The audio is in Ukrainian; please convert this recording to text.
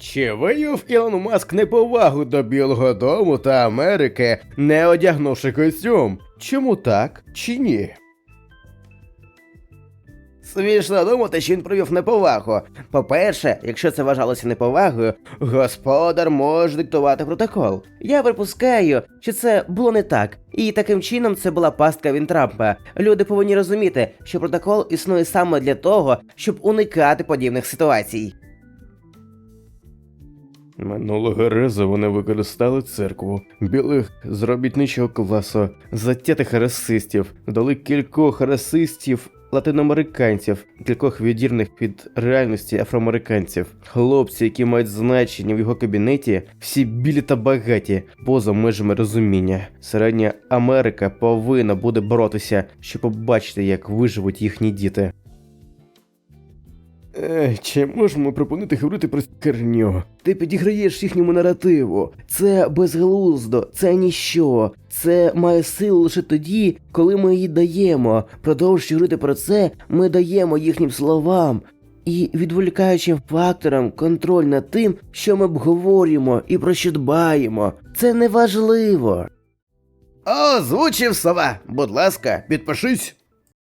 Чи виявив Ілон Маск неповагу до Білого Дому та Америки, не одягнувши костюм? Чому так чи ні? Смішно думати, що він провів неповагу. По-перше, якщо це вважалося неповагою, господар може диктувати протокол. Я припускаю, що це було не так, і таким чином це була пастка він Трампа. Люди повинні розуміти, що протокол існує саме для того, щоб уникати подібних ситуацій. Минулого разу вони використали церкву білих з робітничого класу, затятих расистів, дали кількох расистів латиноамериканців, кількох відірних від реальності афроамериканців, хлопці, які мають значення в його кабінеті, всі білі та багаті, поза межами розуміння. Середня Америка повинна буде боротися, щоб побачити, як виживуть їхні діти. Чи можемо припинити говорити про керню? Ти підіграєш їхньому наративу. Це безглуздо, це ніщо. Це має силу лише тоді, коли ми її даємо. Продовжуючи говорити про це, ми даємо їхнім словам. І відволікаючим факторам контроль над тим, що ми обговорюємо і про що дбаємо. Це неважливо. Озвучив сова. Будь ласка, підпишись.